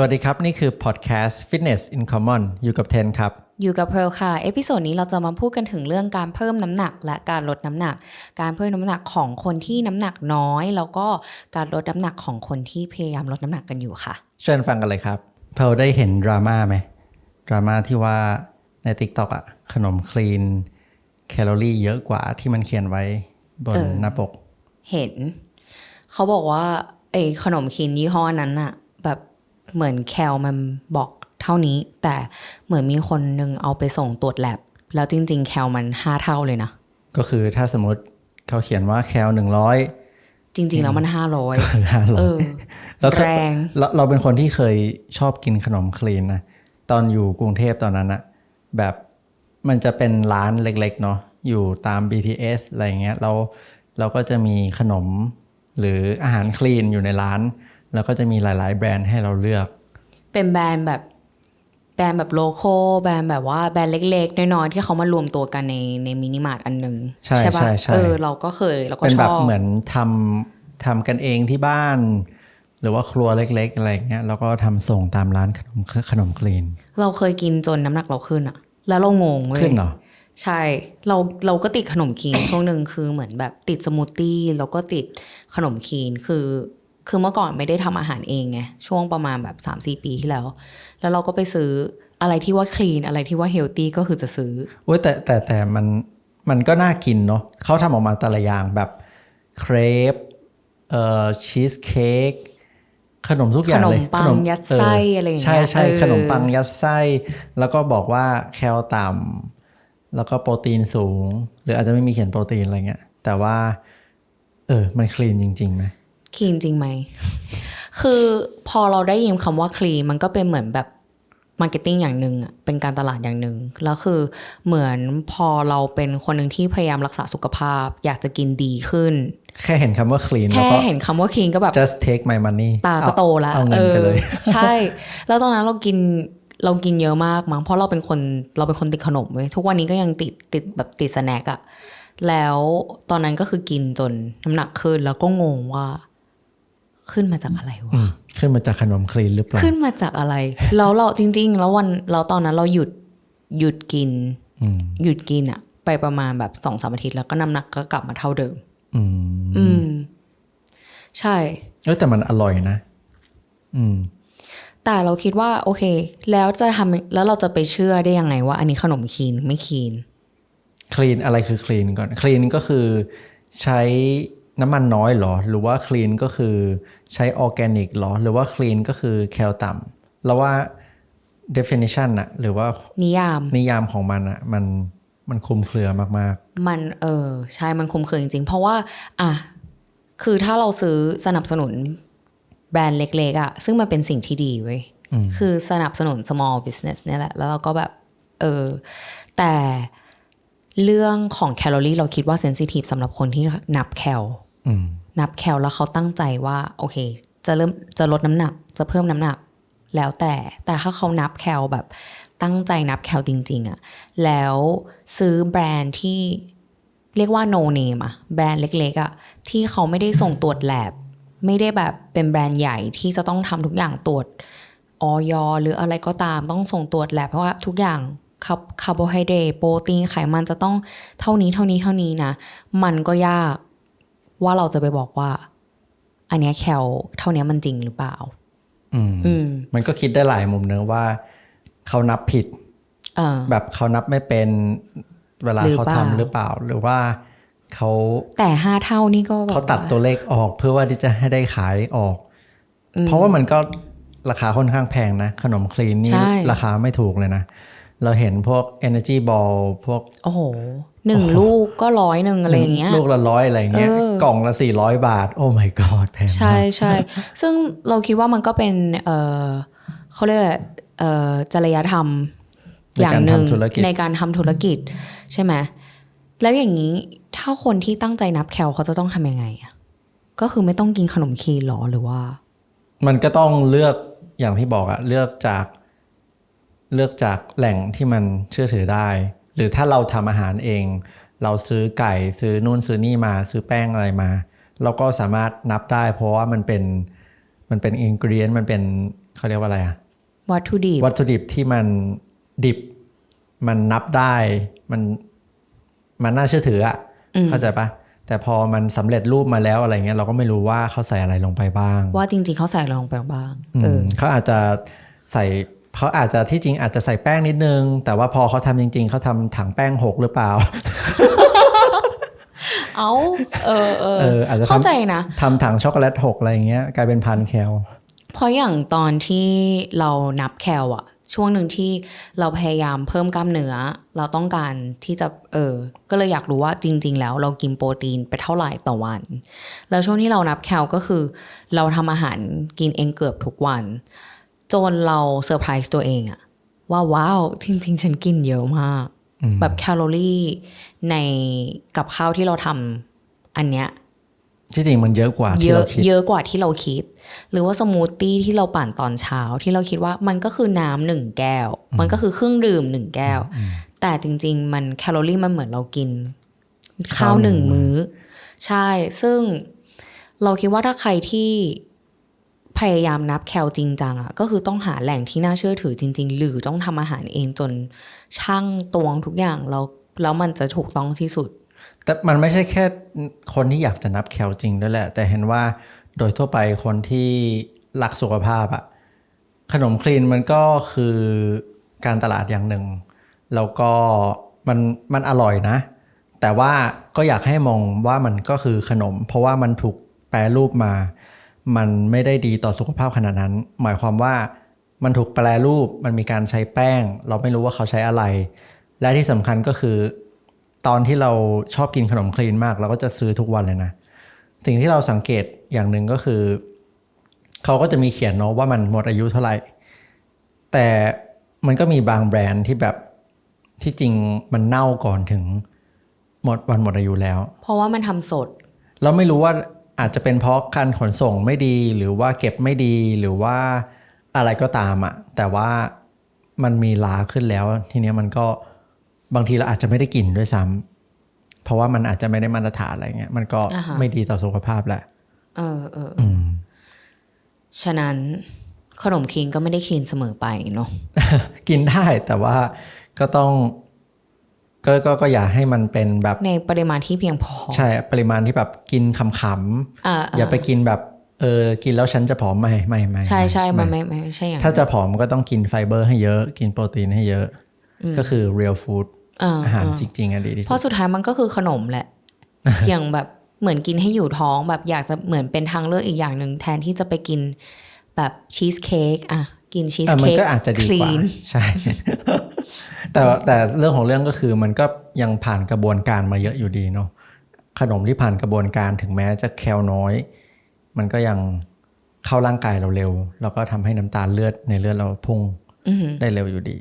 สวัสดีครับ นี่คือพอดแคสต์ Fitness in Common อยู่กับเทนครับ อยู่กับเพร์ลค่ะ เอพิโซดนี้เราจะมาพูดกันถึงเรื่องการเพิ่มน้ำหนักและการลดน้ำหนัก การเพิ่มน้ำหนักของคนที่น้ำหนักน้อย แล้วก็การลดน้ำหนักของคนที่พยายามลดน้ำหนักกันอยู่ค่ะ เชิญฟังกันเลยครับ เพลได้เห็นดราม่าไหมดราม่าที่ว่าใน TikTok อะขนมคลีนแคลอรี่เยอะกว่าที่มันเขียนไว้บนเออหน้าปก เห็น เขาบอกว่าไอ้ขนมคินยี่ห้อนั้นอะแบบ เหมือนแคลมันบอกเท่านี้ แต่เหมือนมีคนหนึ่งเอาไปส่งตรวจแลบแล้วจริง ๆ แคลมันห้าเท่าเลยนะ ก็คือถ้าสมมติเขาเขียนว่าแคลหนึ่งร้อยจริง ๆ แล้วมันห้าร้อยห้าร้เออยอแล้วก็แรงเราเราเป็นคนที่เคยชอบกินขนมคลีนนะตอนอยู่กรุงเทพตอนนั้นอะแบบมันจะเป็นร้านเล็ก ๆ เนาะอยู่ตาม BTS อะไรอย่างเงี้ยเราเราก็จะมีขนมหรืออาหารคลีนอยู่ในร้าน แล้วก็จะมีหลาย ๆ แบรนด์ให้เราเลือก เป็นแบรนด์แบบแบรนด์แบบโลโก้แบรนด์แบบว่าแบรนด์เล็ก ๆ น้อยๆที่เขามารวมตัวกันในในมินิมาร์ทอันหนึ่งใช่ปะใช่ใช่เออเราก็เคยเราก็เป็นชแบบอบเหมือนทำทำกันเองที่บ้าน หรือว่าครัวเล็ก ๆ อะไรอย่างเงี้ยแล้วก็ทำส่งตามร้านขนมขนมคลีน เราเคยกินจนน้ำหนักเราขึ้นอะแล้วเรางงเว้ยขึ้นเหรอใช่เราเราก็ติดขนมคีนช่วงหนึ่งคือเหมือนแบบติดสมูทตี้แล้วก็ติดขนมคีนคือ คือเมื่อก่อนไม่ได้ทำอาหารเองไงช่วงประมาณแบบ3าสี่ปีที่แล้ว แล้วเราก็ไปซื้ออะไรที่ว่าคลีนอะไรที่ว่าเฮลตี้ก็คือจะซื้อโอ้ยแต่แต่แต่มันมันก็น่ากินเนาะเขาทำออกมาแต่ละอย่างแบบเครปเอ่อชีสเค้กขนมทุกอย่างเลยขนมปังยัดไส้อะไรอย่างเงี้ยใช่ใช่เออขนมปังยัดไส้ แล้วก็บอกว่าแคลต่ำแล้วก็โปรตีนสูง หรืออาจจะไม่มีเขียนโปรตีนอะไรเงี้ยแต่ว่า เออมันคลีนจริงๆไหม คลีนจริงไหม คือพอเราได้ยินคำว่าคลีนมันก็เป็นเหมือนแบบมาร์เก็ตติ้งอย่างหนึ่งอะเป็นการตลาดอย่างหนึ่งแล้วคือเหมือนพอเราเป็นคนหนึ่งที่พยายามรักษาสุขภาพ อยากจะกินดีขึ้น แค่เห็นคำว่าคลีนแล้วแค่ก็เห็นคำว่าคลีนก็แบบ just take my money ตาก็โตแล้วเอาเงินไปเลย ใช่ แล้วตอนนั้นเรากินเรากินเยอะมากมั้งเพราะเราเป็นคนเราเป็นคนติดขนมเว้ยทุกวันนี้ก็ยังติดติดแบบติดสแน็คอะแล้วตอนนั้นก็คือกินจนน้ำหนักขึ้นแล้วก็งงว่า ขึ้นมาจากอะไรวะอืมขึ้นมาจากขนมคลีนหรือเปล่าขึ้นมาจากอะไรแล้วเราจริง ๆ แล้ววันเราตอนนั้นเราหยุดหยุดกินอืมหยุดกินอะไปประมาณแบบสองสามอาทิตย์แล้วก็น้ำหนักก็กลับมาเท่าเดิมอืมอืมใช่เออแต่มันอร่อยนะ อืม แต่เราคิดว่า โอเค แล้วจะทำแล้วเราจะไปเชื่อได้ยังไงว่า อันนี้ขนมคีนไม่คีนคลีนอะไรคือคลีนก่อนคลีนก็คือใช้ น้ำมันน้อยเหรอ หรือว่าคลีนก็คือใช้ออร์แกนิกเหรอ หรือว่าคลีนก็คือแคลต่ำแล้วว่า definition อะหรือว่านิยาม นิยามของมันอะมันมันคลุมเครือมากมันเออใช่ มันคุ้มเครือจริงๆ เพราะว่า อะ คือถ้าเราซื้อสนับสนุนแบรนด์เล็กๆอะซึ่งมันเป็นสิ่งที่ดีเว้ยอืมคือสนับสนุน small business เนี่ยแหละ แล้วเราก็แบบ เออ แต่เรื่องของแคลอรี่เราคิดว่าเซนซิทีฟสำหรับคนที่นับแคลๆอืม นับแคลแล้วเขาตั้งใจว่า โอเค จะเริ่มจะลดน้ำหนัก จะเพิ่มน้ำหนัก แล้วแต่แต่ถ้าเขานับแคลแบบตั้งใจนับแคลจริง ๆอะแล้วซื้อแบรนด์ที่เรียกว่า no name อะแบรนด์เล็กๆอะที่เขาไม่ได้ส่งตรวจแลบไม่ได้แบบเป็นแบรนด์ใหญ่ที่จะต้องทำทุกอย่างตรวจออยหรืออะไรก็ตามต้องส่งตรวจแลบเพราะว่าทุกอย่างคาร์โบไฮเดรตโปรตีนไขมันจะต้องเท่านี้เท่านี้เท่านี้นะ มันก็ยาก ว่าเราจะไปบอกว่า อันเนี้ยแคลเท่าเนี้ยมันจริงหรือเปล่า อืมอืม มันก็คิดได้หลายมุมเนอะว่า เขานับผิด เออ แบบเขานับไม่เป็นเวลาหรือเขาเปล่า ทำหรือเปล่า หรือว่าเขาแต่ห้าเท่านี่ก็แบบเขาตัดตัวเลขออกเพื่อว่าที่จะให้ได้ขายออกเพราะว่ามันก็ราคาค่อนข้างแพงนะ ขนมคลีนนี่ใช่ ราคาไม่ถูกเลยนะ เราเห็นพวก Energy Ball พวก โอ้โหหนึ่งลูกก็ร้อยหนึ่งอะไรอย่างเงี้ยลูกละร้อยอะไรอย่างเงี้ยเออกล่องละสี่ร้อยบาท โอ้ my god แพงใช่มากใช่ซึ่งเราคิดว่ามันก็เป็นเออเขาเรียกอะไรเออจริยธรรมในอย่างการหนึ่งทำธุรกิจในการทำธุรกิจใช่ไหมแล้วอย่างนี้ถ้าคนที่ตั้งใจนับแคลเขาจะต้องทำยังไงอะก็คือไม่ต้องกินขนมคีนหรอหรือว่า มันก็ต้องเลือกอย่างที่บอกอะเลือกจาก เลือกจากแหล่งที่มันเชื่อถือได้ หรือถ้าเราทำอาหารเอง เราซื้อไก่ซื้อนู่นซื้อนี่มา ซื้อแป้งอะไรมา เราก็สามารถนับได้ เพราะว่ามันเป็นมันเป็นอินกรีเอนมันเป็นเขาเรียกว่าอะไรอะวัตถุดิบวัตถุดิบที่มันดิบมันนับได้มันมันน่าเชื่อถืออะเข้าใจปะแต่พอมันสำเร็จรูปมาแล้วอะไรเงี้ยเราก็ไม่รู้ว่าเขาใส่อะไรลงไปบ้าง ว่าจริง ๆเขาใส่อะไรลงไปบ้างอืมเออเขาอาจจะใส่ เขาอาจจะที่จริงอาจจะใส่แป้งนิดนึง แต่ว่าพอเขาทำจริง ๆ เขาทำถังแป้งหกหรือเปล่า เอาเออเออเอออาจจะทำเข้าใจนะทำถังช็อกโกแลตหกอะไรเงี้ยกลายเป็นพันแคลเพราะอย่างตอนที่เรานับแคลอะช่วงหนึ่งที่เราพยายามเพิ่มกล้ามเนื้อ เราต้องการที่จะเออ ก็เลยอยากรู้ว่าจริง ๆ แล้วเรากินโปรตีนไปเท่าไหร่ต่อวัน แล้วช่วงที่เรานับแคลก็คือ เราทำอาหารกินเองเกือบทุกวัน จนเราเซอร์ไพรส์ตัวเองอะว่าว้าว จริง ๆ ฉันกินเยอะมาก แบบแคลอรี่ในกับข้าวที่เราทำอันเนี้ยที่จริงมันเยอะกว่าเยที่อะเราคิดเยอะกว่าที่เราคิด หรือว่าสมูทตี้ที่เราปั่นตอนเช้าที่เราคิดว่ามันก็คือน้ำหนึ่งแก้ว มันก็คือเครื่องดื่มหนึ่งแก้ว แต่จริง ๆ มันแคลอรี่มันเหมือนเรากิน ข้าวหนึ่งมื้อ ใช่ ซึ่งเราคิดว่าถ้าใครที่ พยายามนับแคลจริงจังอะก็คือต้องหาแหล่งที่น่าเชื่อถือจริง ๆ หรือต้องทำอาหารเองจนช่างตวงทุกอย่างแล้วแล้วมันจะถูกต้องที่สุด แต่มันไม่ใช่แค่คนที่อยากจะนับแคลจริงด้วยแหละ แต่เห็นว่าโดยทั่วไปคนที่รักสุขภาพอะขนมคลีนมันก็คือการตลาดอย่างหนึ่ง แล้วก็มันมันอร่อยนะ แต่ว่าก็อยากให้มองว่ามันก็คือขนม เพราะว่ามันถูกแปรรูปมา มันไม่ได้ดีต่อสุขภาพขนาดนั้น หมายความว่ามันถูกแปรรูปมันมีการใช้แป้ง เราไม่รู้ว่าเขาใช้อะไร และที่สำคัญก็คือ ตอนที่เราชอบกินขนมคลีนมาก เราก็จะซื้อทุกวันเลยนะ สิ่งที่เราสังเกตอย่างหนึ่งก็คือ เขาก็จะมีเขียนเนาะว่ามันหมดอายุเท่าไหร่ แต่มันก็มีบางแบรนด์ที่แบบที่จริงมันเน่าก่อนถึงหมดวันหมดอายุแล้ว เพราะว่ามันทำสด เราไม่รู้ว่า อาจจะเป็นเพราะการขนส่งไม่ดีหรือว่าเก็บไม่ดีหรือว่าอะไรก็ตามอะแต่ว่ามันมีลาขึ้นแล้ว ทีเนี้ยมันก็บางทีเราอาจจะไม่ได้กินด้วยซ้ำเพราะว่ามันอาจจะไม่ได้มาตรฐานอะไรเงี้ยมันก็อ่าฮะไม่ดีต่อสุขภาพแหละเออเอออืมฉะนั้นขนมคลีนก็ไม่ได้คลีนเสมอไปเนาะกินได้แต่ว่าก็ต้อง ก็ก็ก็อย่าให้มันเป็นแบบในปริมาณที่เพียงพอ ใช่ปริมาณที่แบบกินขำอ่าๆอย่าไปกินแบบเออกินแล้วฉันจะผอมไม่ไม่ไม่ใช่ใช่มันไม่ไม่ไม่ใช่อย่างถ้าจะผอมก็ต้องกินไฟเบอร์ให้เยอะกินโปรตีนให้เยอะ ก็คือ real food อ่าอาหารจริงๆอะดีที่เพสุดราะสุดท้ายมันก็คือขนมแหละ อย่างแบบเหมือนกินให้อยู่ท้องแบบอยากจะเหมือนเป็นทางเลือกอีกอย่างหนึ่งแทนที่จะไปกินแบบชีสเค้กอะ กินชีสอะมันเค้กก็อาจจะดีกว่า clean ใช่ แต่ว่าแต่เรื่องของเรื่องก็คือมันก็ยังผ่านกระบวนการมาเยอะอยู่ดีเนาะขนมที่ผ่านกระบวนการถึงแม้จะแคลน้อย มันก็ยังเข้าร่างกายเราเร็ว แล้วก็ทำให้น้ำตาลเลือดในเลือดเราพุ่งอือหือได้เร็วอยู่ดี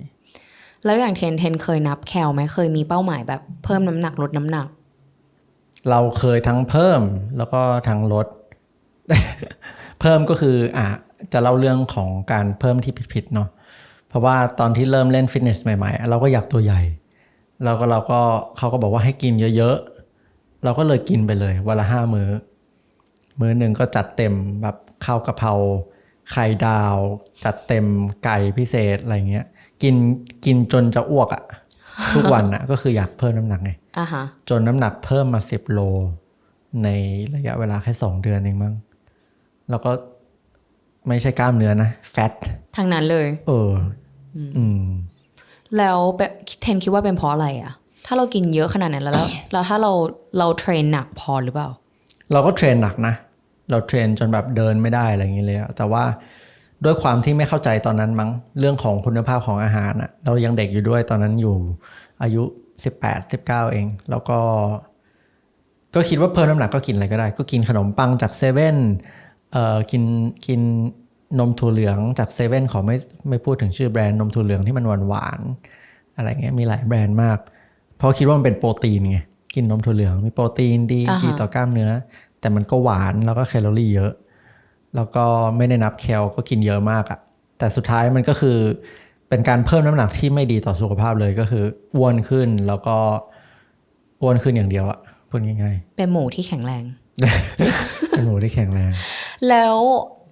แล้วอย่างเทนเทนเคยนับแคลไหมเคยมีเป้าหมายแบบเพิ่มน้ำหนักลดน้ำหนัก เราเคยทั้งเพิ่มแล้วก็ทั้งลด เพิ่มก็คืออะจะเล่าเรื่องของการเพิ่มที่ผิดๆเนาะเพราะว่าตอนที่เริ่มเล่นฟิตเนสใหม่ๆ เราก็อยากตัวใหญ่แล้วก็เราก็เขาก็บอกว่าให้กินเยอะๆ เราก็เลยกินไปเลยวันละห้ามือ้อ มื้อหนึ่งก็จัดเต็มแบบข้าวกะเพราไข่ดาว จัดเต็มไก่พิเศษอะไรเงี้ย กินกินจนจะอ้วกอะทุกวันอะก็คืออยากเพิ่มน้ำหนักไงอะฮะจนน้ำหนักเพิ่มมาสิบโล ในระยะเวลาแค่สองเดือนเองมั้ง แล้วก็ไม่ใช่กล้ามเนื้อนะแฟตทางนั้นเลย เออ อืม แล้วแบบเทนคิดว่าเป็นเพราะอะไรอะถ้าเรากินเยอะขนาดนั้นแล้วแล้วแล้วถ้าเราเราเทรนหนักพอหรือเปล่า เราก็เทรนหนักนะ เราเทรนจนแบบเดินไม่ได้อะไรอย่างเงี้ยเลยอะแต่ว่าด้วยความที่ไม่เข้าใจตอนนั้นมั้งเรื่องของคุณภาพของอาหารอะเรายังเด็กอยู่ด้วยตอนนั้นอยู่ อายุสิบแปดสิบเก้าเอง แล้วก็ ก็คิดว่าเพิ่มน้ำหนักก็กินอะไรก็ได้ ก็กินขนมปังจากเซเว่นเอ่อ กินกินนมถั่วเหลืองจากเซเว่นขอไม่ไม่พูดถึงชื่อแบรนด์นมถั่วเหลืองที่มันหวานหวานๆอะไรเงี้ยมีหลายแบรนด์มาก เพราะคิดว่ามันเป็นโปรตีนไงกินนมถั่วเหลืองมีโปรตีนดีอ่าฮะดีต่อกล้ามเนื้อ แต่มันก็หวานแล้วก็แคลอรี่เยอะ แล้วก็ไม่ได้นับแคลก็กินเยอะมากอะแต่สุดท้ายมันก็คือเป็นการเพิ่มน้ำหนักที่ไม่ดีต่อสุขภาพเลยก็คืออ้วนขึ้นแล้วก็อ้วนขึ้นอย่างเดียวอะพูดง่ายเป็นหมูที่แข็งแรงๆ เป็นหมูที่แข็งแรง แล้ว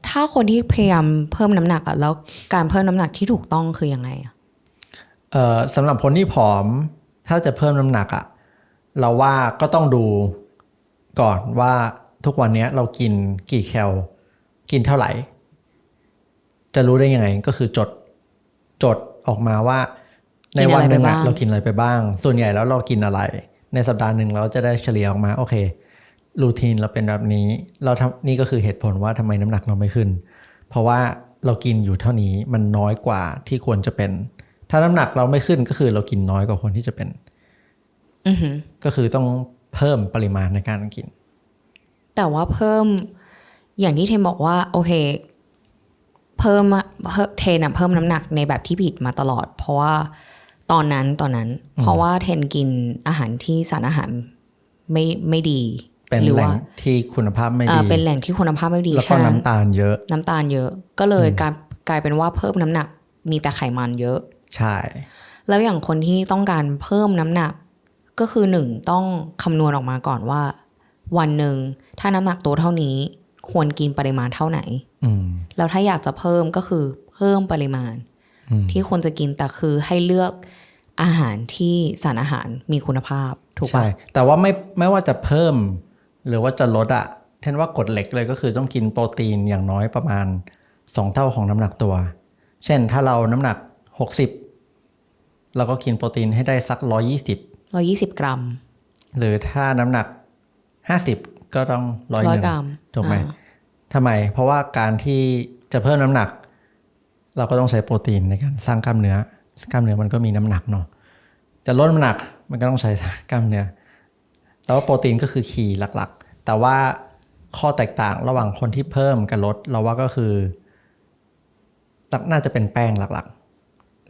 ทถ้าคนที่พยายามเพิ่มน้ำหนักอะแล้วการเพิ่มน้ำหนักที่ถูกต้องคือยังไงอะเอ่อสำหรับคนที่ผอมถ้าจะเพิ่มน้ำหนักอะเราว่าก็ต้องดูก่อนว่าทุกวันเนี้ยเรากินกี่แคลกินเท่าไหร่ จะรู้ได้ยังไงก็คือจดจดออกมาว่า ในวันหนึ่งอะเรากินอะไรไปบ้าง ส่วนใหญ่แล้วเรากินอะไร ในสัปดาห์หนึ่งเราจะได้เฉลี่ยออกมา โอเค รูทีนเราเป็นแบบนี้ เราทำนี่ก็คือเหตุผลว่าทำไมน้ำหนักเราไม่ขึ้น เพราะว่าเรากินอยู่เท่านี้มันน้อยกว่าที่ควรจะเป็น ถ้าน้ำหนักเราไม่ขึ้นก็คือเรากินน้อยกว่าคนที่จะเป็นอือหือก็คือต้องเพิ่มปริมาณในการกิน แต่ว่าเพิ่มอย่างที่เทนบอกว่า โอเคเพิ่มอะเพิ่มเทนอะเพิ่มน้ำหนักในแบบที่ผิดมาตลอด เพราะว่าตอนนั้นตอนนั้น เพราะว่าเทนกินอาหารที่สารอาหารไม่ไม่ดี เป็นหรือแหล่ว่างที่คุณภาพไม่อ่าดีเป็นแหล่งที่คุณภาพไม่ดีแล้วก็ฉะน้ำตาลเยอะ น้ำตาลเยอะ ก็เลยกลายกลายเป็นว่าเพิ่มน้ำหนัก มีแต่ไขมันเยอะ ใช่ แล้วอย่างคนที่ต้องการเพิ่มน้ำหนัก ก็คือหนึ่งต้องคำนวณออกมาก่อนว่า วันหนึ่งถ้าน้ำหนักตัวเท่านี้ ควรกินปริมาณเท่าไหนอืมแล้วถ้าอยากจะเพิ่มก็คือเพิ่มปริมาณอืมที่ควรจะกินแต่คือให้เลือกอาหารที่สารอาหารมีคุณภาพถูกใช่ปะแต่ว่าไม่ไม่ว่าจะเพิ่ม หรือว่าจะลดอะเทนว่ากฎเหล็กเลยก็คือต้องกินโปรตีนอย่างน้อยประมาณสองเท่าของน้ำหนักตัว เช่นถ้าเราน้ำหนักหกสิบเราก็กินโปรตีนให้ได้สักร้อยี่สิบร้อยี่สิบกรัม หรือถ้าน้ำหนักห้าสิบก็ต้องร้อยร้หอยนึ่งกรัมถูกไหมอ่าทำไม เพราะว่าการที่จะเพิ่มน้ำหนัก เราก็ต้องใช้โปรตีนในการสร้างกล้ามเนื้อกล้ามเนื้อมันก็มีน้ำหนักเนาะจะลดน้ำหนักมันก็ต้องใช้กล้ามเนื้อ แต่ว่าโปรตีนก็คือคีย์หลักๆ แต่ว่าข้อแตกต่างระหว่างคนที่เพิ่มกับลดเราว่าก็คือ น่าจะเป็นแป้งหลัก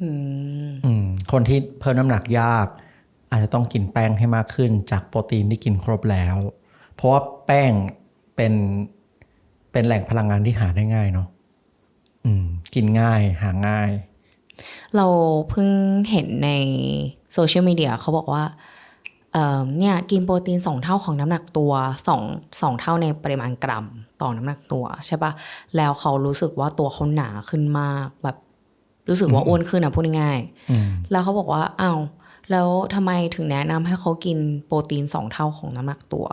อืมๆอืมคนที่เพิ่มน้ำหนักยาก อาจจะต้องกินแป้งให้มากขึ้น จากโปรตีนที่กินครบแล้ว เพราะว่าแป้งเป็นเป็นแหล่งพลังงานที่หาได้ง่ายเนาะอืมกินง่ายหาง่าย เราเพิ่งเห็นในโซเชียลมีเดียเขาบอกว่า เอ่อเนี่ยกินโปรตีนสองเท่าของน้ำหนักตัวสองสองเท่าในปริมาณกรัมต่อน้ำหนักตัวใช่ปะแล้วเขารู้สึกว่าตัวเขาหนาขึ้นมากแบบรู้สึกว่าอ้วนขึ้นอะพูดง่ายๆอืมแล้วเขาบอกว่าอ้าวแล้วทำไมถึงแนะนำให้เขากินโปรตีนสองเท่าของน้ำหนักตัว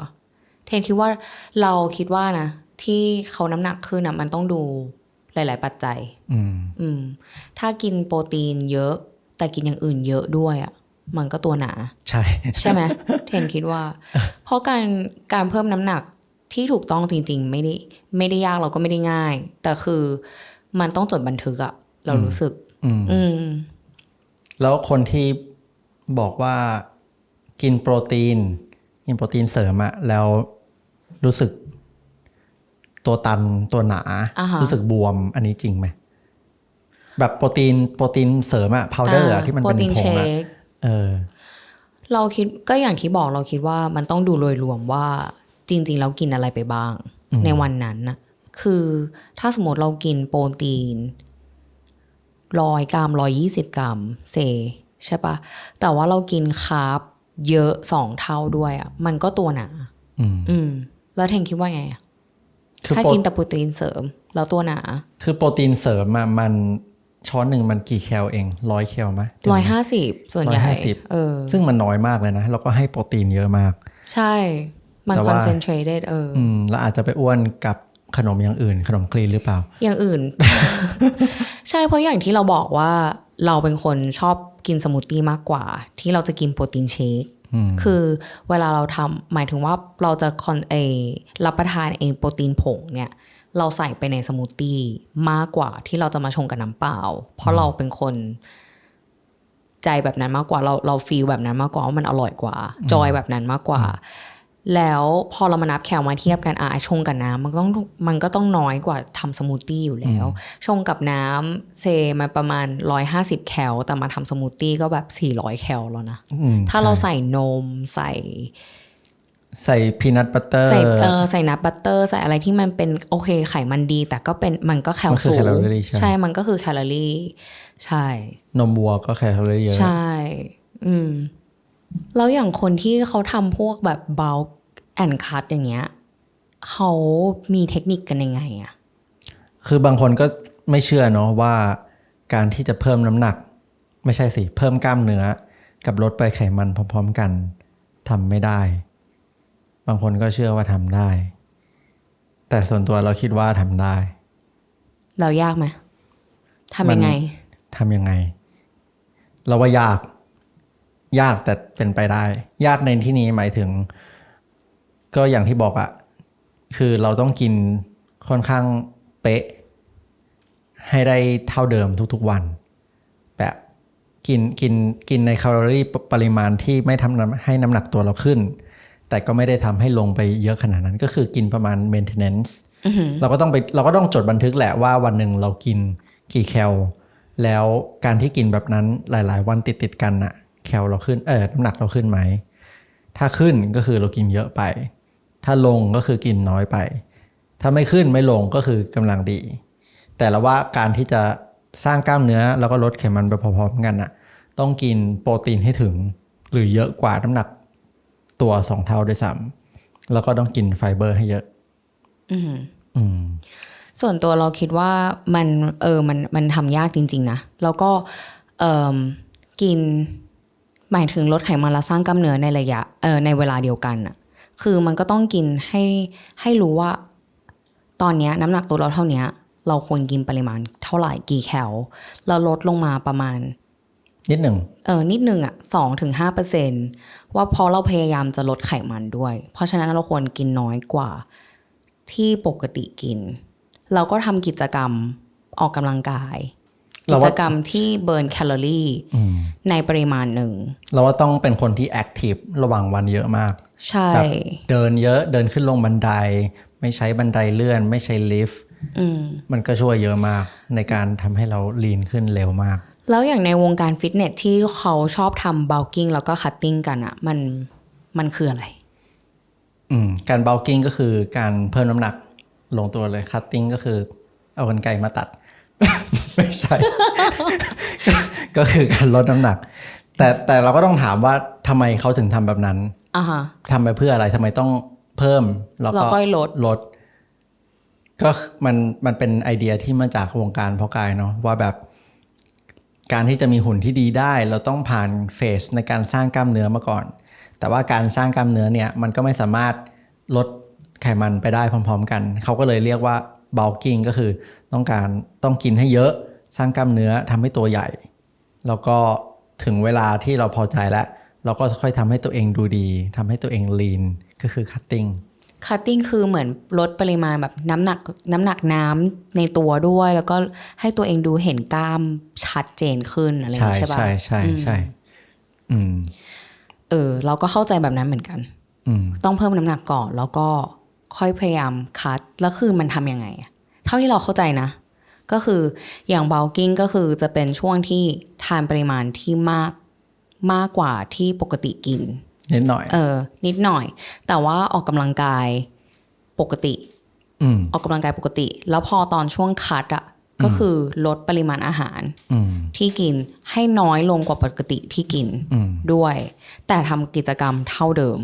เทนคิดว่าเราคิดว่านะที่เขาน้ำหนักขึ้นนะมันต้องดูหลาย ๆ ปัจจัย อืมอืมถ้ากินโปรตีนเยอะ แต่กินอย่างอื่นเยอะด้วยอะ่ะ มันก็ตัวหนา ใช่ ใช่ไหมเทนคิดว่า เพราะการการเพิ่มน้ำหนักที่ถูกต้องจริง ๆ ไม่ได้ไม่ได้ยากเราก็ไม่ได้ง่าย แต่คือมันต้องจดบันทึกอะเรารู้สึก อืมอืมแล้วคนที่บอกว่ากินโปรตีน กินโปรตีนเสริมอะแล้วรู้สึกตัวตันตัวหนาอ่าฮะรู้สึกบวมอันนี้จริงไหม แบบโปรตีนโปรตีนเสริมอะพาวเดอร์อะที่มันโปเป็รนตีนผเชงอะค เออ เราคิดก็อย่างที่บอกเราคิดว่ามันต้องดูโดยรวมว่าจริง ๆ เรากินอะไรไปบ้างอืมในวันนั้นน่ะคือถ้าสมมติเรากินโปรตีนร้อยกรัมร้อยยี่สิบกรัมเซใช่ปะแต่ว่าเรากินคาร์บเยอะสองเท่าด้วยอะ มันก็ตัวหนาอืมอืม แล้วเทงคิดว่าไงอะคือถ้าโปรกินแต่โปรตีนเสริม แล้วตัวหนา คือโปรตีนเสริมอะมัน ช้อนหนึ่งมันกี่แคลเองร้อยแคลไหมถึงร้อยไหมห้าสิบส่วนใหญ่150เออซึ่งมันน้อยมากเลยนะแล้วก็ให้โปรตีนเยอะมาก ใช่ มันแต่คอว่านเซนเทรตเออออืมแล้วอาจจะไปอ้วนกับขนมอย่างอื่น ขนมคลีนหรือเปล่า อย่างอื่น ใช่เพราะอย่างที่เราบอกว่าเราเป็นคนชอบกินสมูทตี้มากกว่า ที่เราจะกินโปรตีนเชคอืมคือเวลาเราทำหมายถึงว่าเราจะคอนเอรับประทานเองโปรตีนผงเนี่ย เราใส่ไปในสมูทตี้มากกว่าที่เราจะมาชงกับน้ำเปล่า เพราะเราเป็นคนใจแบบนั้นมากกว่าเราเราฟีลแบบนั้นมากกว่าว่ามันอร่อยกว่า จอยแบบนั้นมากกว่า แล้วพอเรามานับแคลมาเทียบกันอะชงกับน้ำมันก็ต้องมันก็ต้องน้อยกว่าทำสมูทตี้อยู่แล้ว ชงกับน้ำเซมาประมาณ150แคลแต่มาทำสมูทตี้ก็แบบ400แคลแล้วนะอืมถ้าเราใช่ใส่นมใส่ ใส่พีนัทบัตเตอร์ใส่เออใส่นัทบัตเตอร์ใส่อะไรที่มันเป็นโอเคไขมันดี แต่ก็เป็นมันก็แคลมันคือสูงแคลอรี่ใช่ใช่ มันก็คือแคลอรี่ ใช่ นมวัวก็แคลอรี่เยอะใช่ อืม แล้วอย่างคนที่เขาทำพวกแบบเบลแอนคัตอย่างเงี้ยเขามีเทคนิคกันยังไงอะคือบางคนก็ไม่เชื่อเนาะว่าการที่จะเพิ่มน้ำหนัก ไม่ใช่สิ เพิ่มกล้ามเนื้อ กับลดไปไขมันพร้อม ๆ กันทำไม่ได้ บางคนก็เชื่อว่าทำได้ แต่ส่วนตัวเราคิดว่าทำได้ เรายากไหมทำยังไงทำยังไง เราว่ายาก ยากแต่เป็นไปได้ ยากในที่นี้หมายถึง ก็อย่างที่บอกอะคือเราต้องกินค่อนข้างเป๊ะ ให้ได้เท่าเดิมทุกๆวัน แบบกินกินกินในแคลอรี่ปปริมาณที่ไม่ทำน้ำให้น้ำหนักตัวเราขึ้น แต่ก็ไม่ได้ทำให้ลงไปเยอะขนาดนั้น ก็คือกินประมาณ maintenance เราก็ต้องไปเราก็ต้องจดบันทึกแหละว่าวันหนึ่งเรากินกี่แคลแล้วการที่กินแบบนั้นหลาย ๆ วันติดติดๆกันอะแคลเราขึ้นเออน้ำหนักเราขึ้นไหม ถ้าขึ้นก็คือเรากินเยอะไป ถ้าลงก็คือกินน้อยไป ถ้าไม่ขึ้นไม่ลงก็คือกำลังดี แต่ละว่าการที่จะสร้างกล้ามเนื้อแล้วก็ลดไขมันไปพร้อมๆกันอะต้องกินโปรตีนให้ถึง หรือเยอะกว่าน้ำหนัก ตัวสองเท่าด้วยซ้ำแล้วก็ต้องกินไฟเบอร์ให้เยอะอืมส่วนตัวเราคิดว่ามันเออมันมันทำยากจริง ๆ นะ แล้วก็เออกิน หมายถึงลดไขมันและสร้างกล้ามเนื้อในระยะเออในเวลาเดียวกันอะคือมันก็ต้องกินให้ให้รู้ว่า ตอนเนี้ยน้ำหนักตัวเราเท่าเนี้ยเราควรกินปริมาณเท่าไหร่กี่แคลเราลดลงมาประมาณ นิดหนึ่งเออนิดหนึ่งอะสองถึงห้าเปอร์เซนว่าเพราะเราพยายามจะลดไขมันด้วย เพราะฉะนั้นเราควรกินน้อยกว่าที่ปกติกิน เราก็ทำกิจกรรมออกกำลังกายเรากิว่าจกรรมที่เบิร์นแคลอรี่อืมในปริมาณหนึ่ง เราว่าต้องเป็นคนที่แอคทีฟระหว่างวันเยอะมาก ใช่แบบเดินเยอะเดินขึ้นลงบันได ไม่ใช้บันไดเลื่อน ไม่ใช้ลิฟต์อืมมันก็ช่วยเยอะมากในการทำให้เราลีนขึ้นเร็วมาก แล้วอย่างในวงการฟิตเนสที่เขาชอบทำ bulking แล้วก็ cutting กันอะมันมันคืออะไร อืมการเบลกิ้งก็คือการเพิ่มน้ำหนักลงตัวเลยคัตติ้งก็คือ เอากันไกรมาตัด ไม่ใช่ก็ก็คือการลดน้ำหนัก แต่แต่เราก็ต้องถามว่าทำไมเขาถึงทำแบบนั้นอ่าฮะทำไปเพื่ออะไรทำไมต้องเพิ่มแล้วแล้วก็ก็ลดลด ก็มันมันเป็นไอเดียที่มาจากวงการเพาะกายเนาะว่าแบบ การที่จะมีหุ่นที่ดีได้ เราต้องผ่านเฟสในการสร้างกล้ามเนื้อมาก่อน แต่ว่าการสร้างกล้ามเนื้อเนี่ยมันก็ไม่สามารถลดไขมันไปได้พร้อม ๆ กัน เขาก็เลยเรียกว่า bulking ก็คือต้องการต้องกินให้เยอะสร้างกล้ามเนื้อทำให้ตัวใหญ่ แล้วก็ถึงเวลาที่เราพอใจแล้ว เราก็ค่อยทำให้ตัวเองดูดีทำให้ตัวเอง lean ก็คือ cutting cutting คือเหมือนลดปริมาณแบบน้ำหนักน้ำหนักน้ำในตัวด้วย แล้วก็ให้ตัวเองดูเห็นกล้ามชัดเจนขึ้นอะไรอย่างใช่เงี้ยใช่ปะใช่ใช่ใช่อืมเออ เราก็เข้าใจแบบนั้นเหมือนกันอืมต้องเพิ่มน้ำหนักก่อน แล้วก็ค่อยพยายามคัดแล้วคือมันทำยังไงอะเท่าที่เราเข้าใจนะ ก็คืออย่าง bulking ก็คือจะเป็นช่วงที่ทานปริมาณที่มากมากกว่าที่ปกติกิน นิดหน่อย เออ นิดหน่อย แต่ว่าออกกำลังกายปกติอืมออกกำลังกายปกติ แล้วพอตอนช่วงคัดอะก็คือลดปริมาณอาหารอืมที่กินให้น้อยลงกว่าปกติที่กินอืมด้วย แต่ทำกิจกรรมเท่าเดิม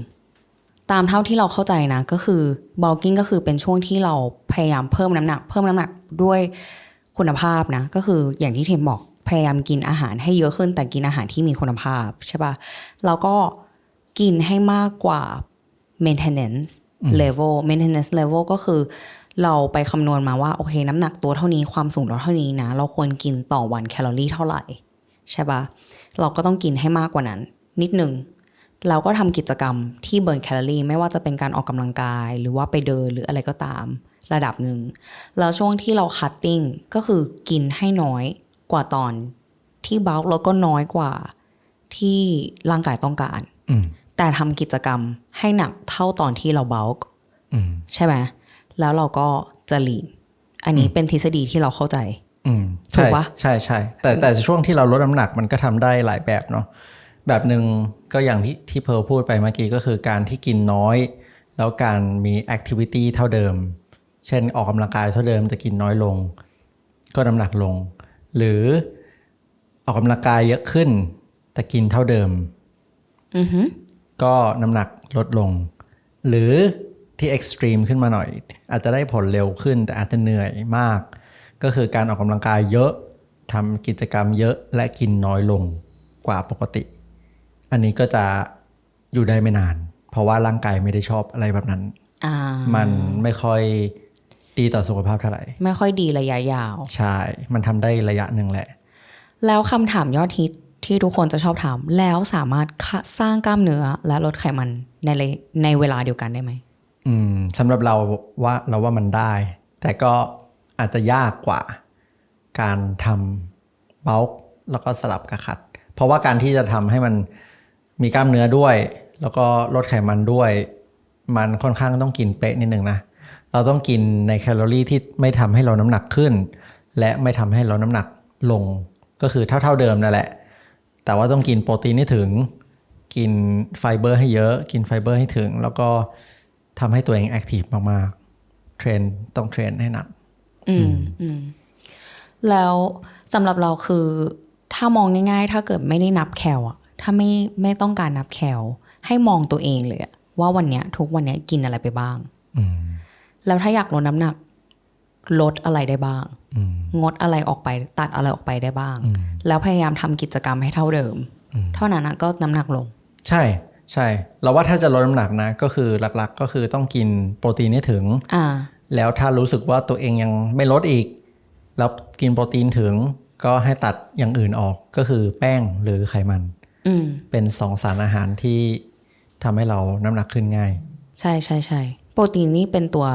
ตามเท่าที่เราเข้าใจนะก็คือ bulking ก็คือเป็นช่วงที่เราพยายามเพิ่มน้ำหนัก เพิ่มน้ำหนักด้วยคุณภาพนะ ก็คืออย่างที่เทมบอกพยายามกินอาหารให้เยอะขึ้นแต่กินอาหารที่มีคุณภาพใช่ปะแล้วก็ กินให้มากกว่า maintenance level maintenance level ก็คือ เราไปคำนวณมาว่า โอเค น้ำหนักตัวเท่านี้ความสูงเราเท่านี้นะ เราควรกินต่อวันแคลอรี่เท่าไหร่ ใช่ปะเราก็ต้องกินให้มากกว่านั้น นิดหนึ่งเราก็ทำกิจกรรมที่เบิร์นแคลอรี่ไม่ว่าจะเป็นการออกกำลังกาย หรือว่าไปเดินหรืออะไรก็ตาม ระดับหนึ่งแล้วช่วงที่เราคัตติ้งก็คือกินให้น้อยกว่าตอนที่เบลแล้วก็น้อยกว่าที่ร่างกายต้องการอืม แต่ทำกิจกรรมให้หนักเท่าตอนที่เราเบลอืมใช่ไหมแล้วเราก็จะลีนอันนี้เป็นทฤษฎีที่เราเข้าใจอืมถูใช่กปะใช่ใช่แต่แต่ช่วงที่เราลดน้ำหนักมันก็ทำได้หลายแบบเนาะแบบหนึ่งก็อย่างที่ที่เพร์ลพูดไปเมื่อกี้ก็คือการที่กินน้อย แล้วการมีแอคทิวิตี้เท่าเดิม เช่นออกกำลังกายเท่าเดิมแต่กินน้อยลง ก็น้ำหนักลง หรือออกกำลังกายเยอะขึ้น แต่กินเท่าเดิมอือฮึ ก็น้ำหนักลดลง หรือที่เอ็กซ์ตรีมขึ้นมาหน่อย อาจจะได้ผลเร็วขึ้นแต่อาจจะเหนื่อยมาก ก็คือการออกกำลังกายเยอะทำกิจกรรมเยอะและกินน้อยลงกว่าปกติ อันนี้ก็จะอยู่ได้ไม่นาน เพราะว่าร่างกายไม่ได้ชอบอะไรแบบนั้นอ่ามันไม่ค่อยดีต่อสุขภาพเท่าไหร่ ไม่ค่อยดีระยะยาว ใช่ มันทำได้ระยะหนึ่งแหละ แล้วคำถามยอดฮิต ที่ทุกคนจะชอบถาม แล้วสามารถสร้างกล้ามเนื้อและลดไขมันในเรในเวลาเดียวกันได้ไหมอืมสำหรับเราว่าเราว่ามันได้ แต่ก็อาจจะยากกว่า การทำเบลค์แล้วก็สลับกับคัด เพราะว่าการที่จะทำให้มันมีกล้ามเนื้อด้วย แล้วก็ลดไขมันด้วย มันค่อนข้างต้องกินเป๊ะนิดนึงนะเราต้องกินในแคลอรี่ที่ไม่ทำให้เราน้ำหนักขึ้น และไม่ทำให้เราน้ำหนักลงก็คือเท่า ๆเดิมนั่นแหละ แต่ว่าต้องกินโปรตีนให้ถึง กินไฟเบอร์ให้เยอะ กินไฟเบอร์ให้ถึง แล้วก็ทำให้ตัวเองแอคทีฟมากๆ เทรนต้องเทรนให้หนัก อืมอืมแล้วสำหรับเราคือ ถ้ามองง่าย ๆ ถ้าเกิดไม่ได้นับแคลอะถ้าไม่ไม่ต้องการนับแคลให้มองตัวเองเลยอะว่าวันเนี้ย ทุกวันเนี้ยกินอะไรไปบ้างอืมแล้วถ้าอยากลดน้ำหนัก ลดอะไรได้บ้างอืมงดอะไรออกไปตัดอะไรออกไปได้บ้างอืมแล้วพยายามทำกิจกรรมให้เท่าเดิมอืมเท่านั้นนะก็น้ำหนักลง ใช่ใช่ เราว่าถ้าจะลดน้ำหนักนะ ก็คือหลักๆ ก็คือต้องกินโปรตีนให้ถึงอ่าแล้วถ้ารู้สึกว่าตัวเองยังไม่ลดอีก แล้วกินโปรตีนถึงก็ให้ตัดอย่างอื่นออกก็คือแป้งหรือไขมันอืมเป็นสองสารอาหารที่ทำให้เราน้ำหนักขึ้นง่าย ใช่ใช่ใช่โปรตีนนี่เป็นตัว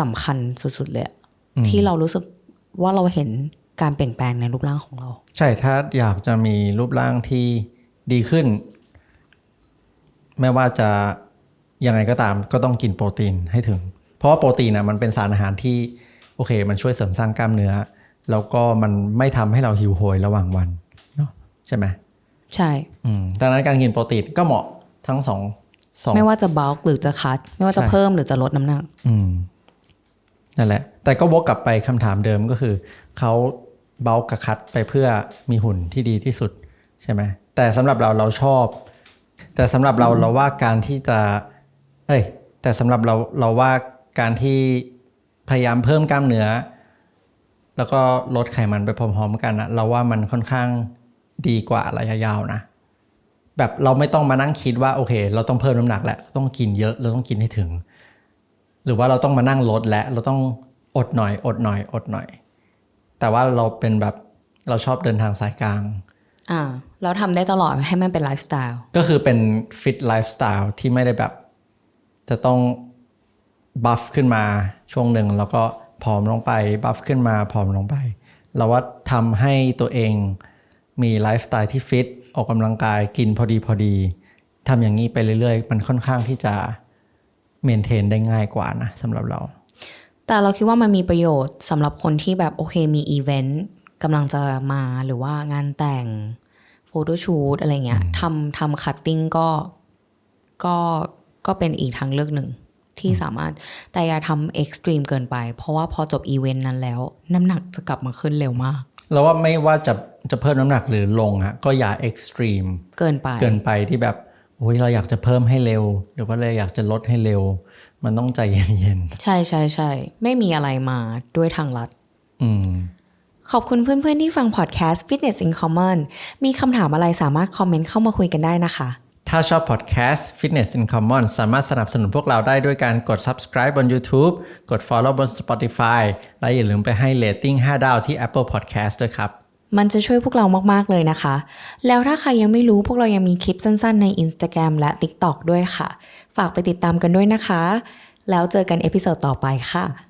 สำคัญสุด ๆ เลยอะที่เรารู้สึกว่าเราเห็นการเปลี่ยนแปลงในรูปร่างของเรา ใช่ถ้าอยากจะมีรูปร่างที่ดีขึ้น ไม่ว่าจะยังไงก็ตามก็ต้องกินโปรตีนให้ถึง เพราะว่าโปรตีนนะมันเป็นสารอาหารที่โอเค มันช่วยเสริมสร้างกล้ามเนื้อ แล้วก็มันไม่ทำให้เราหิวโหยระหว่างวันเนาะใช่ไหมใช่อืมดังนั้นการกินโปรตีนก็เหมาะทั้งสองสองไม่ว่าจะบ u ลหรือจะคัด ไม่ว่าจะใช่เพิ่มหรือจะลดน้ำหนัก อืม นั่นแหละ แต่ก็วกกลับไปคำถามเดิมก็คือ เขาเบากับคัดไปเพื่อมีหุ่นที่ดีที่สุดใช่ไหมแต่สำหรับเราเราชอบ แต่สำหรับเราเราว่าการที่จะเอ้ยแต่สำหรับเราเราว่าการที่พยายามเพิ่มกล้ามเนื้อ แล้วก็ลดไขมันไปพร้อมๆกันนะเราว่ามันค่อนข้างดีกว่าระยะยาวนะ แบบเราไม่ต้องมานั่งคิดว่าโอเค เราต้องเพิ่มน้ำหนักแหละต้องกินเยอะเราต้องกินให้ถึง หรือว่าเราต้องมานั่งลดและเราต้องอดหน่อย อดหน่อย อดหน่อย แต่ว่าเราเป็นแบบเราชอบเดินทางสายกลางอ่าเราทำได้ตลอดให้มันเป็นไลฟ์สไตล์ก็คือเป็นฟิตไลฟ์สไตล์ที่ไม่ได้แบบ จะต้องบัฟขึ้นมาช่วงหนึ่งแล้วก็ผอมลงไปบัฟขึ้นมาผอมลงไป เราว่าทำให้ตัวเองมีไลฟ์สไตล์ที่ฟิตออกกำลังกายกินพอดีพอดีทำอย่างนี้ไปเรื่อยๆ มันค่อนข้างที่จะ เมนเทนได้ง่ายกว่านะสำหรับเรา แต่เราคิดว่ามันมีประโยชน์สำหรับคนที่แบบโอเคมีอีเวนต์กำลังจะมาหรือว่างานแต่งโฟโต้ชูตอะไรเงี้ยทำทำคัตติ้งก็ก็ก็เป็นอีกทางเลือกหนึ่งที่สามารถแต่อย่าทำเอ็กซ์ตรีมเกินไป เพราะว่าพอจบอีเวนต์นั้นแล้ว น้ำหนักจะกลับมาขึ้นเร็วมากเราว่าไม่ว่าจะจะเพิ่มน้ำหนักหรือลงอะก็อย่าเอ็กซ์ตรีมเกินไปเกินไปที่แบบโอ้ยเราอยากจะเพิ่มให้เร็วหรือว่าเราอยากจะลดให้เร็ว มันต้องใจเย็นใช่ใช่ใช่ไม่มีอะไรมาด้วยทางลัดๆอืมขอบคุณเพื่อนๆที่ฟังพอดแคสต์ Fitness in Common มีคำถามอะไรสามารถคอมเมนต์เข้ามาคุยกันได้นะคะ ถ้าชอบพอดแคสต์ Fitness in Common สามารถสนับสนุนพวกเราได้ด้วยการกด subscribe บน YouTube กด follow บน Spotify และอย่าลืมไปให้ rating 5 ดาวที่ Apple Podcast ด้วยครับ มันจะช่วยพวกเรามากๆเลยนะคะ แล้วถ้าใครยังไม่รู้พวกเรายังมีคลิปสั้นๆใน Instagram และ TikTok ด้วยค่ะ ฝากไปติดตามกันด้วยนะคะ แล้วเจอกันเอพิโซดต่อไปค่ะ